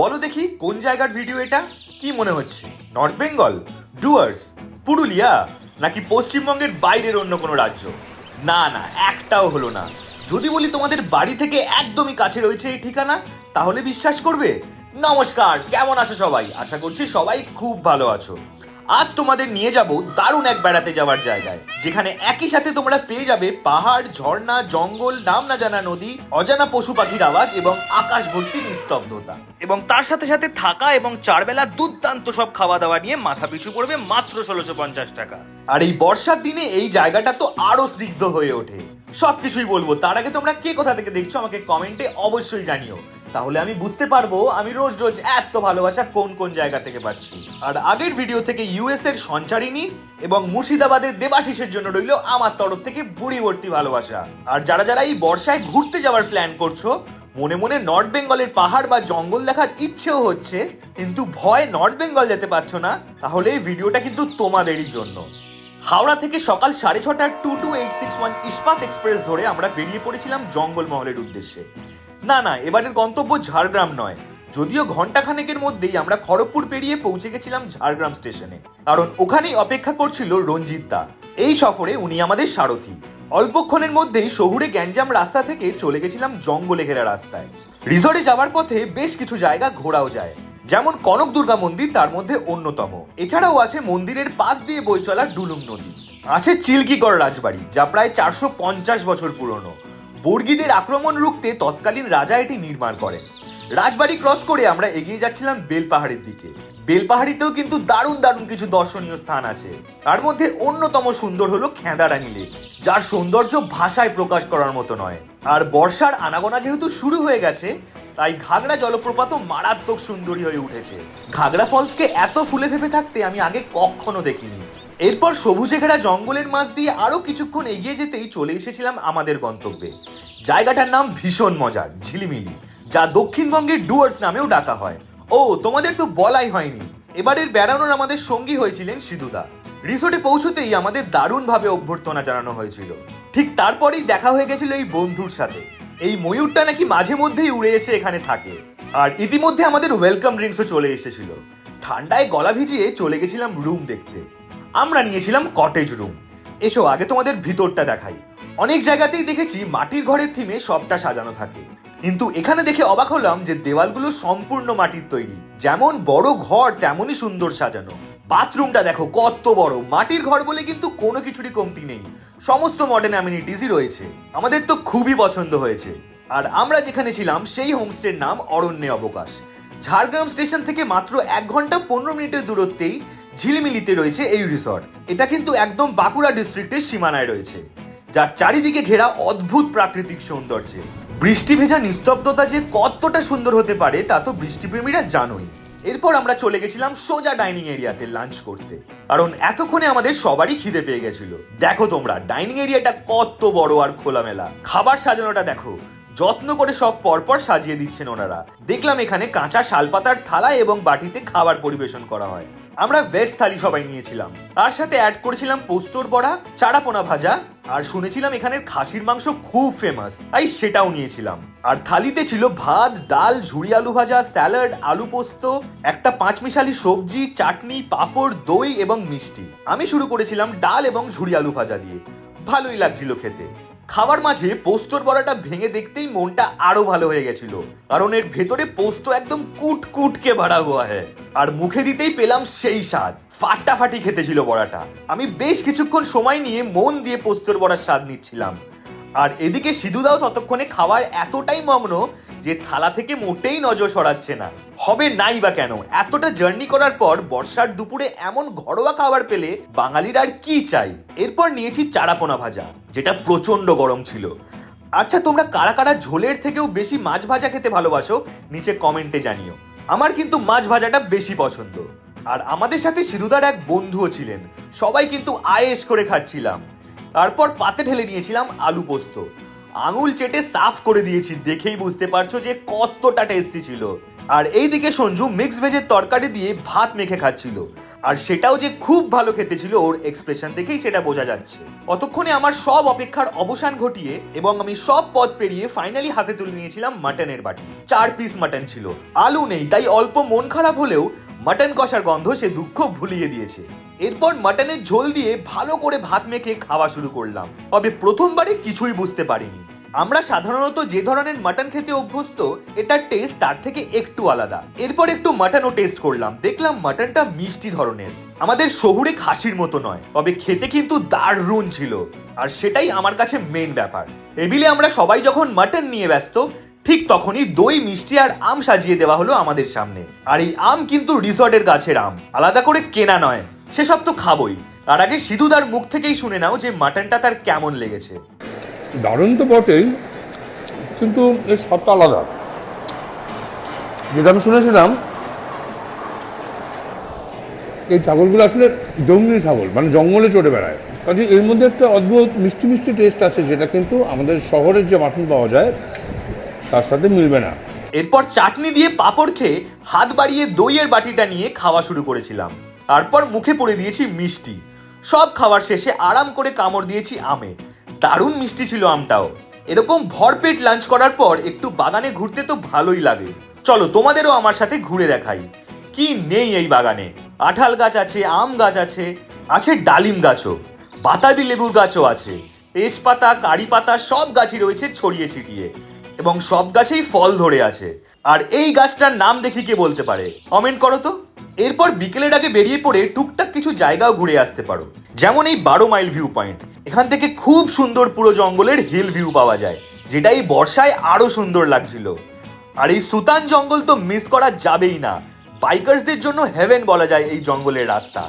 বলো দেখি কোন জায়গার ভিডিও এটা? কি মনে হচ্ছে? নর্থ বেঙ্গল ডুয়ার্স পুরুলিয়া নাকি পশ্চিমবঙ্গের বাইরের অন্য কোনো রাজ্য? না না, একটাও হলো না। যদি বলি তোমাদের বাড়ি থেকে একদমই কাছে রয়েছে এই ঠিকানা, তাহলে বিশ্বাস করবে? নমস্কার, কেমন আছো সবাই? আশা করছি সবাই খুব ভালো আছো। আজ তোমাদের নিয়ে যাব দারুণ এক বেড়াতে যাওয়ার জায়গায়, যেখানে একই সাথে তোমরা পেয়ে যাবে পাহাড়, ঝর্ণা, জঙ্গল, নাম না জানা নদী, অজানা পশু পাখির আওয়াজ এবং আকাশ ভর্তি নিস্তব্ধতা। এবং তার সাথে সাথে থাকা এবং চারবেলা দুর্দান্ত সব খাওয়া দাওয়া নিয়ে মাথা পিছু পড়বে মাত্র ষোলোশো পঞ্চাশ টাকা। আর এই বর্ষার দিনে এই জায়গাটা তো আরও স্নিগ্ধ হয়ে ওঠে। সবকিছুই বলব, তার আগে তোমরা কে কোথা থেকে দেখছ আমাকে কমেন্টে অবশ্যই জানিও। তাহলে আমি বুঝতে পারব আমি রোজ রোজ এত ভালোবাসা কোন কোন জায়গা থেকে পাচ্ছি। আর আগের ভিডিও থেকে ইউএস এর সঞ্চারিনী এবং মুর্শিদাবাদের দেবাশিসের জন্য রইল আমার তরফ থেকে বুড়িবর্তী ভালোবাসা। আর যারা যারা এই বর্ষায় ঘুরতে যাওয়ার প্ল্যান করছ, মনে মনে নর্থ বেঙ্গলের পাহাড় বা জঙ্গল দেখার ইচ্ছেও হচ্ছে, কিন্তু ভয় নর্থ বেঙ্গল যেতে পারছ না, তাহলে এই ভিডিওটা কিন্তু তোমাদেরই জন্য। হাওড়া থেকে সকাল সাড়ে ছটার two two eight six one Ispat express ধরে আমরা বেরিয়ে পড়েছিলাম জঙ্গলমহলের উদ্দেশ্যে। না না, এবারের গন্তব্য ঝাড়গ্রাম নয়। যদিও ঘন্টাখানেকের মধ্যেই আমরা খড়গপুর পেরিয়ে পৌঁছে গেছিলাম ঝাড়গ্রাম স্টেশনে। কারণ ওখানেই অপেক্ষা করছিল রঞ্জিত দা। এই সফরে উনি আমাদের সারথি। অল্পক্ষণের মধ্যেই শহুরে গ্যাঞ্জাম রাস্তা থেকে চলে গেছিলাম জঙ্গলে ঘেরা রাস্তায়। রিসর্টে যাওয়ার পথে বেশ কিছু জায়গা ঘোরাও যায়। যেমন কনক দুর্গা মন্দির, তার মধ্যে অন্যতম। এছাড়াও আছে মন্দিরের পাশ দিয়ে বই চলা ডুলুম নদী। আছে চিলকিগড় রাজবাড়ি, যা প্রায় চারশো পঞ্চাশ বছর পুরনো। বর্গীদের আক্রমণ রুখতে তৎকালীন রাজা এটি নির্মাণ করেন। রাজবাড়ি ক্রস করে আমরা এগিয়ে যাচ্ছিলাম বেলপাহাড়ের দিকে। বেলপাহাড়িতেও কিন্তু দারুণ দারুণ কিছু দর্শনীয় স্থান আছে। তার মধ্যে অন্যতম সুন্দর হলো খেঁদারানি লেক, যার সৌন্দর্য ভাষায় প্রকাশ করার মতো নয়। আর বর্ষার আনাগোনা যেহেতু শুরু হয়ে গেছে, তাই ঘাগড়া জলপ্রপাতও মারাত্মক সুন্দরী হয়ে উঠেছে। ঘাগড়া ফলসকে এত ফুলে ভেবে থাকতে আমি আগে কখনো দেখিনি। এরপর সবুজে ঘেরা জঙ্গলের মাঝ দিয়ে আরও কিছুক্ষণ এগিয়ে যেতেই চলে এসেছিলাম আমাদের গন্তব্যে। জায়গাটার নাম ভীষণ মজার, ঝিলিমিলি, যা দক্ষিণবঙ্গের ডুয়ার্স নামেও ডাকা হয়। ও, তোমাদের তো বলাই হয়নি। এবারের বেড়ানোর আমাদের সঙ্গী হয়েছিলেন সিধুদা। রিসোর্টে পৌঁছতেই আমাদের দারুণভাবে অভ্যর্থনা জানানো হয়েছিল। ঠিক তারপরেই দেখা হয়ে গেছিল এই বন্ধুর সাথে। এই ময়ূরটা নাকি মাঝে মধ্যেই উড়ে এসে এখানে থাকে। আর ইতিমধ্যে আমাদের ওয়েলকাম ড্রিঙ্কসও চলে এসেছিল। ঠান্ডায় গলা ভিজিয়ে চলে গেছিলাম রুম দেখতে। আমরা নিয়েছিলাম কটেজ রুম এসো, আগে তোমাদের ভিতরটা দেখাই। অনেক জায়গাতেই দেখেছি মাটির ঘরের থিমে সবটা সাজানো থাকে। কিন্তু এখানে দেখে অবাক হলাম যে দেওয়ালগুলো সম্পূর্ণ মাটির তৈরি। যেমন বড় ঘর, তেমনই সুন্দর সাজানো। বাথরুমটা দেখো, কত বড়। মাটির ঘর বলে কিন্তু কোনো কিছুরই কমতি নেই। সমস্ত মডার্ন অ্যামিনিটিসই রয়েছে। আমাদের তো খুবই পছন্দ হয়েছে। আর আমরা যেখানে ছিলাম, সেই হোমস্টের নাম অরণ্যে অবকাশ। ঝাড়গ্রাম স্টেশন থেকে মাত্র এক ঘণ্টা পনেরো মিনিটের দূরত্বেই ঝিলিমিলিতে রয়েছে এই রিসর্ট এটা কিন্তু একদম বাঁকুড়া ডিস্ট্রিক্টের সীমানায় রয়েছে, যার চারিদিকে ঘেরা অদ্ভুত প্রাকৃতিক সৌন্দর্যে। বৃষ্টি ভেজা নিস্তব্ধতা যে কতটা সুন্দর হতে পারে, তা তো বৃষ্টিপ্রেমীরা জানোই। এরপর আমরা চলে গেছিলাম সোজা ডাইনিং এরিয়াতে লাঞ্চ করতে। কারণ এতক্ষণে আমাদের সবারই খিদে পেয়ে গেছিল। দেখো তোমরা ডাইনিং এরিয়াটা কত বড় আর খোলামেলা। খাবার সাজানোটা দেখো। যত্ন করে সব পরপর সাজিয়ে দিচ্ছেন ওনারা। দেখলাম এখানে কাঁচা শালপাতার থালা এবং বাটিতে খাবার পরিবেশন করা হয়। আমরা ভেজ থালি সবাই নিয়েছিলাম। তার সাথে অ্যাড করেছিলাম পোস্তর বড়া, চারাপোনা ভাজা, আর শুনেছিলাম এখানের খাসির মাংস খুব ফেমাস তাই সেটাও নিয়েছিলাম। আর থালিতে ছিল ভাত, ডাল ঝুড়ি আলু ভাজা, স্যালাড, আলু পোস্ত, একটা পাঁচমিশালি সবজি, চাটনি, পাঁপড়, দই এবং মিষ্টি। আমি শুরু করেছিলাম ডাল এবং ঝুড়ি আলু ভাজা দিয়ে। ভালোই লাগছিল খেতে। খাবার মাঝে পোস্তর বড়াটা ভেঙে দেখতেই মনটা আরও ভালো হয়ে গেছিল। কারণ এর ভেতরে পোস্ত একদম কুট কুটকে ভাড়া হওয়া হ্যায়। আর মুখে দিতেই পেলাম সেই স্বাদ। ফাটাফাটি খেতে ছিল বড়াটা। আমি বেশ কিছুক্ষণ সময় নিয়ে মন দিয়ে পোস্তর বড়ার স্বাদ নিচ্ছিলাম। আর এদিকে সিধুদাও ততক্ষণে খাওয়ার এতটাই মগ্ন যে থালা থেকে মোটেই নজর সরাচ্ছে না। হবে নাই বা কেন? এতটা জার্নি করার পর বর্ষার দুপুরে এমন ঘরোয়া খাবার পেলে বাঙালির আর কি চাই? এরপর নিয়েছি চারাপোনা ভাজা, যেটা প্রচণ্ড গরম ছিল। আচ্ছা তোমরা কারা কারা ঝোলের থেকেও বেশি মাছ ভাজা খেতে ভালোবাসো, নিচে কমেন্টে জানিও। আমার কিন্তু মাছ ভাজাটা বেশি পছন্দ। আর আমাদের সাথে সিধুদার এক বন্ধুও ছিলেন। সবাই কিন্তু আয়েস করে খাচ্ছিলাম। তারপর পাতে ঢেলে নিয়েছিলাম আলু পোস্ত। আঙুল চেটে সাফ করে দিয়েছি, দেখেই বুঝতে পারছ যে কতটা টেস্টি ছিল। আর এইদিকে সঞ্জু মিক্স ভেজের তরকারি দিয়ে ভাত মেখে খাচ্ছিল। আর সেটাও যে খুব ভালো খেতে ছিল, ওর এক্সপ্রেশন দেখেই সেটা বোঝা যাচ্ছে। অতক্ষণে আমার সব অপেক্ষার অবসান ঘটিয়ে এবং আমি সব পথ পেরিয়ে ফাইনালি হাতে তুলে নিয়েছিলাম মাটনের বাটি। চার পিস মাটন ছিল। আলু নেই, তাই অল্প মন খারাপ হলেও মাটন কষার গন্ধ সে দুঃখ ভুলিয়ে দিয়েছে। এরপর মাটনের ঝোল দিয়ে ভালো করে ভাত মেখে খাওয়া শুরু করলাম। তবে প্রথমবারে কিছুই বুঝতে পারিনি। আমরা সাধারণত যে ধরনের মাটন খেতে অভ্যস্ত, এটার টেস্ট তার থেকে একটু আলাদা। এরপর একটু মাটনও টেস্ট করলাম। দেখলাম মাটনটা মিষ্টি ধরনের। আমাদের শহুরে খাসির মতো নয়, তবে খেতে কিন্তু দারুণ ছিল। আর সেটাই আমার কাছে মেন ব্যাপার। টেবিলে আমরা সবাই যখন মাটন নিয়ে ব্যস্ত ঠিক তখনই দই, মিষ্টি আর আম সাজিয়ে দেওয়া হলো আমাদের সামনে। আর এই আম কিন্তু রিসর্টের গাছের আম। আলাদা করে কেনা নয়, সেসব তো খাবই। তার আগে সিধুদার মুখ থেকেই শুনে নাও যে মাটনটা তার কেমন লেগেছে। দারুণ তো বটেই, কিন্তু এর স্বাদটা আলাদা। যেটা আমি শুনেছিলাম, এই ছাগলগুলো আসলে জঙ্গলি ছাগল মানে জঙ্গলে চড়ে বেড়ায়। কাজে এর মধ্যে একটা অদ্ভুত মিষ্টি মিষ্টি টেস্ট আছে, যেটা কিন্তু আমাদের শহরের যে মাটন পাওয়া যায় তার সাথে মিলবে না। এরপর চাটনি দিয়ে পাঁপড় খেয়ে হাত বাড়িয়ে দইয়ের বাটিটা নিয়ে খাওয়া শুরু করেছিলাম। তারপর মুখে পড়ে দিয়েছি মিষ্টি। সব খাওয়ার শেষে আরাম করে কামড় দিয়েছি আমে। দারুণ মিষ্টি ছিল আমটাও। এরকম ভরপেট লাঞ্চ করার পর একটু বাগানে ঘুরতে তো ভালোই লাগে। চলো তোমাদেরও আমার সাথে ঘুরে দেখাই। কি নেই এই বাগানে? আঠাল গাছ আছে, আম গাছ আছে আছে ডালিম গাছও। বাতাবি লেবুর গাছও আছে। তেজপাতা কারি পাতা সব গাছই রয়েছে ছড়িয়ে ছিটিয়ে। এবং সব গাছেই ফল ধরে আছে। আর এই গাছটার নাম দেখি কে বলতে পারে? কমেন্ট করো তো। এরপর বিকেলের আগে বেরিয়ে পড়ে টুকটাক কিছু জায়গাও ঘুরে আসতে পারো। যেমন এই বারো মাইল ভিউ পয়েন্ট এখান থেকে খুব সুন্দর পুরো জঙ্গলের হিল ভিউ পাওয়া যায় যেটা এই বর্ষায় আরও সুন্দর লাগছিল। আর এই সুতান জঙ্গল তো মিস করা যাবেই না। বাইকার্সদের জন্য হেভেন বলা যায় এই জঙ্গলের রাস্তা।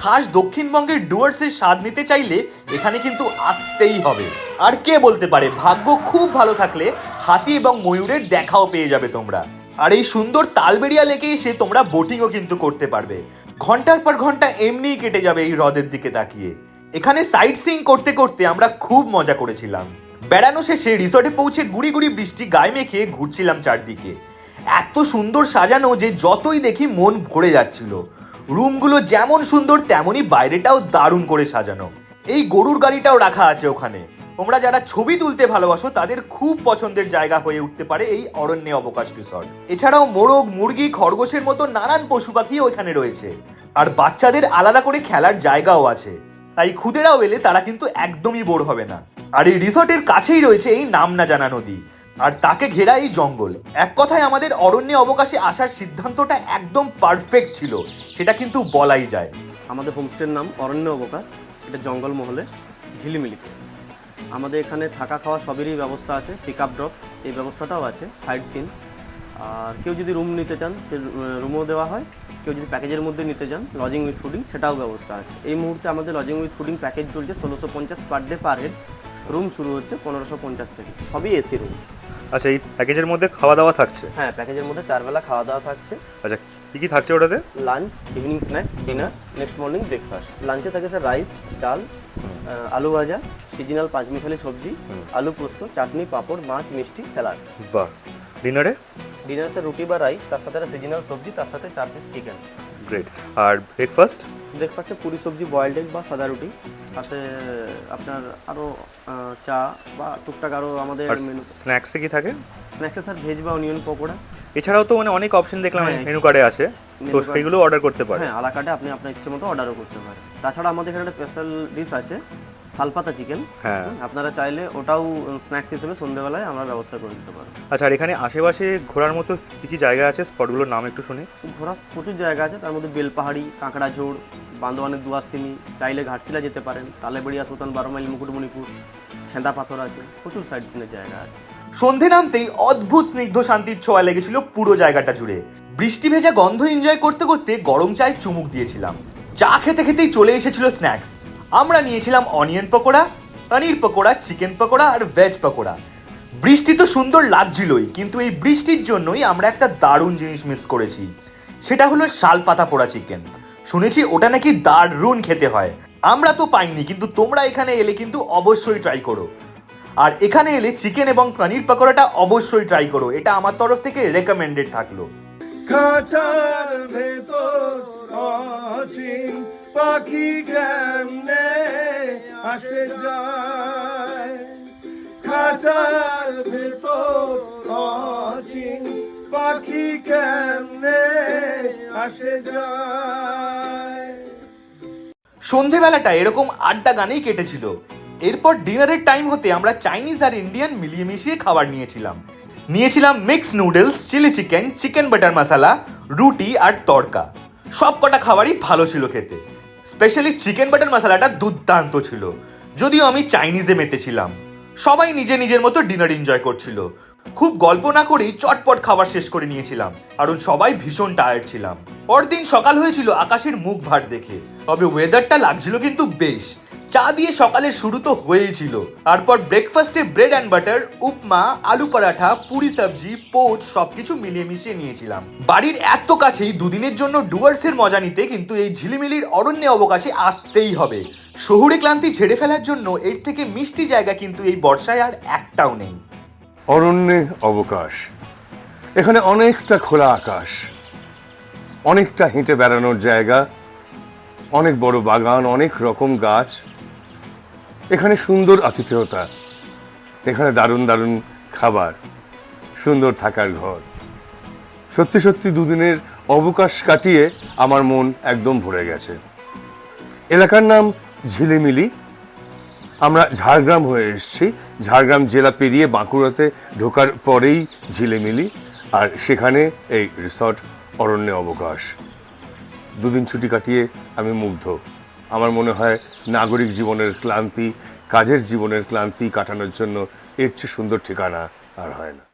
খাস দক্ষিণবঙ্গের ডুয়ার্সের স্বাদ নিতে চাইলে এখানে কিন্তু আসতেই হবে। আর কে বলতে পারে, ভাগ্য খুব ভালো থাকলে হাতি এবং ময়ূরের দেখাও পেয়ে যাবে তোমরা। আর এই সুন্দর তালবেড়িয়া লেকে এসে তোমরা বোটিংও কিন্তু করতে পারবে। ঘণ্টার পর ঘণ্টা এমনিই কেটে যাবে এই হ্রদের দিকে তাকিয়ে। এখানে সাইট সিইং করতে করতে আমরা খুব মজা করেছিলাম। বেড়ানো শেষে রিসর্টে পৌঁছে গুড়ি গুড়ি বৃষ্টি গায়ে মেখে ঘুরছিলাম চারদিকে। এত সুন্দর সাজানো যে যতই দেখি মন ভরে যাচ্ছিল। রুমগুলো যেমন সুন্দর, তেমনই বাইরেটাও দারুণ করে সাজানো। এই গরুর গাড়িটাও রাখা আছে ওখানে। তোমরা যারা ছবি তুলতে ভালোবাসো, তাদের খুব পছন্দের জায়গা হয়ে উঠতে পারে এই অরণ্যে অবকাশ রিসর্ট। এছাড়াও মোরগ, মুরগি, খরগোশের মতো নানান পশু পাখিও এখানে রয়েছে। আর বাচ্চাদের আলাদা করে খেলার জায়গাও আছে। তাই খুদেরাও এলে তারা কিন্তু একদমই বোর হবে না। আর এই রিসর্টের কাছেই রয়েছে এই নাম না জানা নদী। আর তাকে ঘেরা এই জঙ্গল। এক কথায় আমাদের অরণ্যে অবকাশে আসার সিদ্ধান্তটা একদম পারফেক্ট ছিল, সেটা কিন্তু বলাই যায়। আমাদের হোমস্টের নাম অরণ্য অবকাশ, এটা জঙ্গলমহলে ঝিলিমিলিতে। আমাদের এখানে থাকা খাওয়া সবেরই ব্যবস্থা আছে পিক আপ ড্রপ এই ব্যবস্থাটাও আছে সাইড সিন আর কেউ যদি রুম নিতে চান, সে রুমও দেওয়া হয়। কেউ যদি প্যাকেজের মধ্যে নিতে চান লজিং উইথ ফুডিং সেটাও ব্যবস্থা আছে। এই মুহূর্তে আমাদের লজিং উইথ ফুডিং প্যাকেজ চলছে ষোলোশো পঞ্চাশ per day per head room শুরু হচ্ছে পনেরোশো পঞ্চাশ থেকে। সবই এসি রুম আচ্ছা এই প্যাকেজের মধ্যে খাওয়া দাওয়া থাকছে? হ্যাঁ প্যাকেজের মধ্যে চারবেলা খাওয়া দাওয়া থাকছে। আচ্ছা কি কি থাকছে ওটাতে? Lunch evening snacks dinner next morning breakfast লাঞ্চে থাকে স্যার রাইস ডাল আলু ভাজা সিজনাল পাঁচমিশালি সবজি আলু পোস্ত চাটনি পাঁপড় মাছ মিষ্টি স্যালাড। বাহ। ডিনারে ডিনার স্যার রুটি বা রাইস তার সাথে একটা সিজনাল সবজি তার সাথে চার পিস চিকেন গ্রেট আর ব্রেকফাস্ট ব্রেকফাস্টে পুরি সবজি বয়েলড এগ বা সাদা রুটি। সাথে আপনার আরও চা বা টুকটাক আরও আমাদের মেনু স্ন্যাক্সে কি থাকে? স্ন্যাক্সে স্যার ভেজ বা অনিয়ন পকোড়া। এছাড়াও তো মানে অনেক অপশন দেখলাম হ্যাঁ, মেনু কার্ডে আছে। তো সেইগুলো অর্ডার করতে পারেন। হ্যাঁ আলা কার্ডে আপনি আপনার ইচ্ছে মতো অর্ডারও করতে পারেন। তাছাড়া আমাদের এখানে একটা স্পেশাল ডিশ আছে। সালপাতা চিকেন। হ্যাঁ। আপনারা চাইলে ওটাও স্ন্যাক্স হিসেবে সন্ধ্যেবেলায় আমরা ব্যবস্থা করে দিতে পারব। আচ্ছা আর এখানে আশেপাশে ঘোরার মতো কি কি জায়গা আছে? স্পটগুলোর নাম একটু শুনি। ঘোরার প্রচুর জায়গা আছে তার মধ্যে বেলপাহাড়ি কাঁকড়াঝোড় বান্দোয়ানের দুয়ারসিনি চাইলে ঘাটশিলা যেতে পারেন তালেবেড়িয়া সুতান বারো মাইল মুকুটমণিপুর ছেঁদা পাথর আছে প্রচুর সাইড সিনের জায়গা আছে। সন্ধে নামতেই অদ্ভুত স্নিগ্ধ শান্তির ছোঁয়া লেগেছিল পুরো জায়গাটা জুড়ে। বৃষ্টি ভেজা গন্ধ এনজয় করতে করতে গরম চায় চুমুক দিয়েছিলাম। চা খেতে খেতেই চলে এসেছিল স্ন্যাক্স আমরা নিয়েছিলাম অনিয়ন পকোড়া, পনির পকোড়া, চিকেন পকোড়া আর ভেজ পকোড়া। বৃষ্টি তো সুন্দর লাগছিলই, কিন্তু এই বৃষ্টির জন্যই আমরা একটা দারুণ জিনিস মিস করেছি। সেটা হলো শাল পাতা পোড়া চিকেন শুনেছি ওটা নাকি দারুণ খেতে হয়। আমরা তো পাইনি, কিন্তু তোমরা এখানে এলে কিন্তু অবশ্যই ট্রাই করো। আর এখানে এলে চিকেন এবং পনির পকোড়াটা অবশ্যই ট্রাই করো, এটা আমার তরফ থেকে রেকমেন্ডেড থাকল। খাঁচার ভেতর পাখি কেমনে আসে যায়? খাঁচার ভেতর অচিন পাখি কেমনে আসে যায়? সন্ধেবেলাটা এরকম আড্ডা গানেই কেটেছিল। এরপর ডিনারের টাইম হতে আমরা চাইনিজ আর ইন্ডিয়ান মিলিয়ে মিশিয়ে খাবার নিয়েছিলাম। নিয়েছিলাম mix noodles, chilli chicken chicken butter masala, রুটি আর তড়কা। সব কটা খাবারই ভালো ছিল খেতে। স্পেশালি চিকেন বাটার মশালাটা দুর্দান্ত ছিল। যদিও আমি চাইনিজে মেতেছিলাম। সবাই নিজে নিজের মতো ডিনার এনজয় করছিল। খুব গল্প না করেই চটপট খাবার শেষ করে নিয়েছিলাম। কারণ সবাই ভীষণ টায়ার্ড ছিলাম। পরদিন সকাল হয়েছিল আকাশের মুখ ভাট দেখে। তবে ওয়েদারটা লাগছিল কিন্তু বেশ। চা দিয়ে সকালের শুরু তো হয়েছিল তারপর ব্রেকফাস্টে ব্রেড অ্যান্ড বাটার উপমা, আলু পরাঠা, পুরি সবজি, পোচ, সবকিছু মিলিয়ে মিশিয়ে নিয়েছিলাম। বাড়ির এত কাছেই দুদিনের জন্য ডুয়ার্সের মজা নিতে কিন্তু এই ঝিলিমিলির অরণ্যে অবকাশে আসতেই হবে। শহুরে ক্লান্তি ঝেড়ে ফেলার জন্য এর থেকে মিষ্টি জায়গা কিন্তু এই বর্ষায় আর একটাও নেই। অরণ্যে অবকাশ। এখানে অনেকটা খোলা আকাশ। অনেকটা হেঁটে বেড়ানোর জায়গা। অনেক বড় বাগান, অনেক রকম গাছ। এখানে সুন্দর আতিথেয়তা। এখানে দারুণ দারুণ খাবার, সুন্দর থাকার ঘর। সত্যি সত্যি দুদিনের অবকাশ কাটিয়ে আমার মন একদম ভরে গেছে। এলাকার নাম ঝিলিমিলি। আমরা ঝাড়গ্রাম হয়ে এসেছি। ঝাড়গ্রাম জেলা পেরিয়ে বাঁকুড়াতে ঢোকার পরেই ঝিলিমিলি আর সেখানে এই রিসর্ট অরণ্যে অবকাশ। দুদিন ছুটি কাটিয়ে আমি মুগ্ধ। আমার মনে হয় নাগরিক জীবনের ক্লান্তি, কাজের জীবনের ক্লান্তি কাটানোর জন্য এর চেয়ে সুন্দর ঠিকানা আর হয় না।